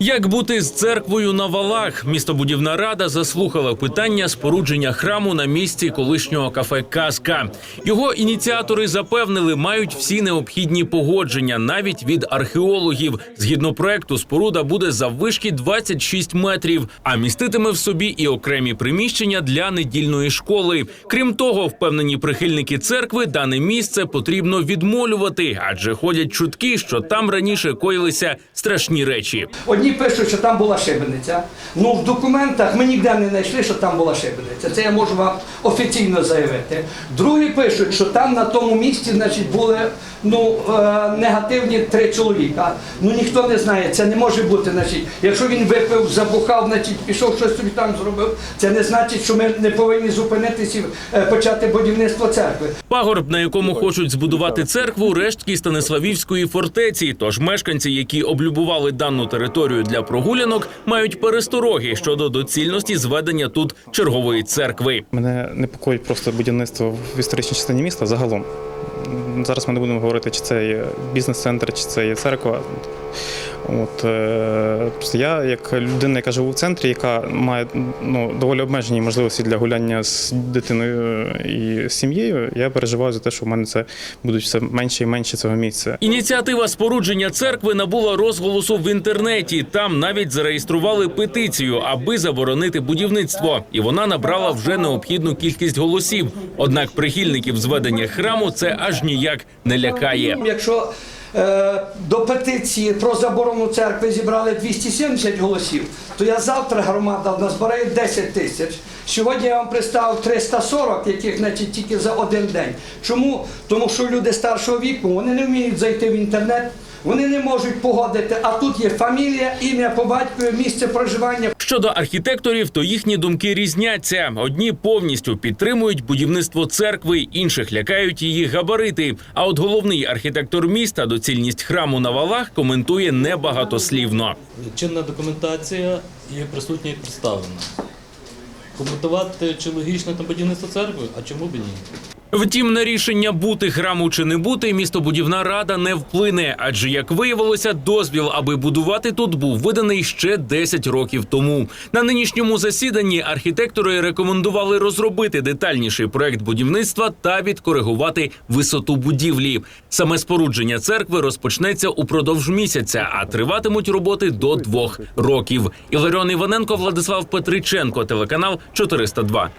Як бути з церквою на валах? Містобудівна рада заслухала питання спорудження храму на місці колишнього кафе Казка. Його ініціатори запевнили, мають всі необхідні погодження, навіть від археологів. Згідно проекту, споруда буде заввишки 26 метрів, а міститиме в собі і окремі приміщення для недільної школи. Крім того, впевнені прихильники церкви дане місце потрібно відмолювати, адже ходять чутки, що там раніше коїлися страшні речі. Одні пишуть, що там була шибениця. Ну в документах ми ніде не знайшли, що там була шибениця. Це я можу вам офіційно заявити. Другі пишуть, що там на тому місці, значить, були ну е, негативні три чоловіка. Ну ніхто не знає, це не може бути. Значить, якщо він випив, забухав, значить пішов щось собі там зробив. Це не значить, що ми не повинні зупинитися і е, почати будівництво церкви. Пагорб, на якому хочуть збудувати церкву, рештки Станиславівської фортеці. Тож мешканці, які облюбували дану територію для прогулянок, мають перестороги щодо доцільності зведення тут чергової церкви. Мене непокоїть просто будівництво в історичній частині міста загалом. Зараз ми не будемо говорити, чи це є бізнес-центр, чи це є церква. От, е, я, як людина, яка живе в центрі, яка має ну, доволі обмежені можливості для гуляння з дитиною і сім'єю, я переживаю за те, що в мене це будуть все менше і менше цього місця. Ініціатива спорудження церкви набула розголосу в інтернеті. Там навіть зареєстрували петицію, аби заборонити будівництво, і вона набрала вже необхідну кількість голосів. Однак прихильників зведення храму це аж ніяк не лякає. Якщо е, до петиції про заборону церкви зібрали 270 голосів, то я завтра громада назбирає 10 тисяч. Сьогодні я вам представив 340, яких значить, тільки за один день. Чому? Тому що люди старшого віку вони не вміють зайти в інтернет. Вони не можуть погодити, а тут є фамілія, ім'я по батькові, місце проживання. Щодо архітекторів, то їхні думки різняться. Одні повністю підтримують будівництво церкви, інших лякають її габарити. А от головний архітектор міста доцільність храму на валах коментує небагатослівно. Чинна документація є присутня і представлена. Коментувати, чи логічно там будівництво церкви, а чому б ні? Втім, на рішення бути храму чи не бути, містобудівна рада не вплине, адже як виявилося, дозвіл, аби будувати тут, був виданий ще 10 років тому. На нинішньому засіданні архітектори рекомендували розробити детальніший проект будівництва та відкоригувати висоту будівлі. Саме спорудження церкви розпочнеться упродовж місяця, а триватимуть роботи до двох років. Іларіон Іваненко, Владислав Петриченко, телеканал 402.